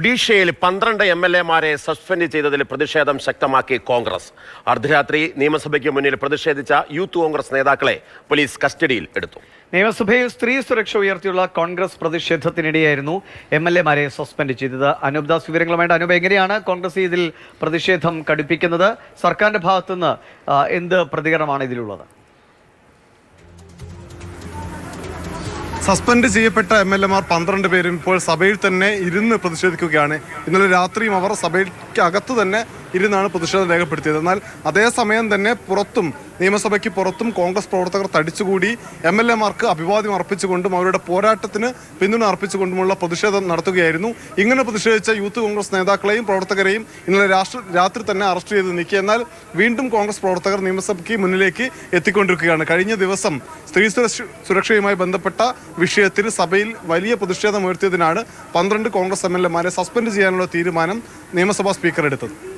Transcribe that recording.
ഒഡീഷയിൽ പന്ത്രണ്ട് M L എമാരെ സസ്പെൻഡ് ചെയ്തതിൽ പ്രതിഷേധം ശക്തമാക്കി കോൺഗ്രസ്. അർദ്ധരാത്രി നിയമസഭയ്ക്ക് മുന്നിൽ പ്രതിഷേധിച്ച യൂത്ത് കോൺഗ്രസ് നേതാക്കളെ പോലീസ് കസ്റ്റഡിയിൽ എടുത്തു. നിയമസഭയിൽ സ്ത്രീ സുരക്ഷ ഉയർത്തിയുള്ള കോൺഗ്രസ് പ്രതിഷേധത്തിനിടെയായിരുന്നു എം എൽ എമാരെ സസ്പെൻഡ് ചെയ്തത്. അനൂപ് ദാസ് വിവരങ്ങളുമായിട്ട് അനൂപ് എങ്ങനെയാണ് കോൺഗ്രസ് ഇതിൽ പ്രതിഷേധം കടുപ്പിക്കുന്നത്? സർക്കാരിന്റെ ഭാഗത്തുനിന്ന് എന്ത് പ്രതികരണമാണ് ഇതിലുള്ളത്? സസ്പെൻഡ് ചെയ്യപ്പെട്ട എം എൽ എമാർ പന്ത്രണ്ട് പേരും ഇപ്പോൾ സഭയിൽ തന്നെ ഇരുന്ന് പ്രതിഷേധിക്കുകയാണ്. ഇന്നലെ രാത്രിയും അവർ സഭയ്ക്കകത്ത് തന്നെ ഇരുന്നാണ് പ്രതിഷേധം രേഖപ്പെടുത്തിയത്. എന്നാൽ അതേസമയം തന്നെ പുറത്തും നിയമസഭയ്ക്ക് പുറത്തും കോൺഗ്രസ് പ്രവർത്തകർ തടിച്ചുകൂടി എം എൽ എമാർക്ക് അഭിവാദ്യം അർപ്പിച്ചുകൊണ്ടും അവരുടെ പോരാട്ടത്തിന് പിന്തുണ അർപ്പിച്ചുകൊണ്ടുമുള്ള പ്രതിഷേധം നടത്തുകയായിരുന്നു. ഇങ്ങനെ പ്രതിഷേധിച്ച യൂത്ത് കോൺഗ്രസ് നേതാക്കളെയും പ്രവർത്തകരെയും ഇന്നലെ രാഷ്ട്ര രാത്രി തന്നെ അറസ്റ്റ് ചെയ്ത് നീക്കി. എന്നാൽ വീണ്ടും കോൺഗ്രസ് പ്രവർത്തകർ നിയമസഭയ്ക്ക് മുന്നിലേക്ക് എത്തിക്കൊണ്ടിരിക്കുകയാണ്. കഴിഞ്ഞ ദിവസം സ്ത്രീ സുരക്ഷയുമായി ബന്ധപ്പെട്ട വിഷയത്തിൽ സഭയിൽ വലിയ പ്രതിഷേധം ഉയർത്തിയതിനാണ് പന്ത്രണ്ട് കോൺഗ്രസ് എം എൽ എമാരെ സസ്പെൻഡ് ചെയ്യാനുള്ള തീരുമാനം നിയമസഭാ സ്പീക്കർ എടുത്തത്.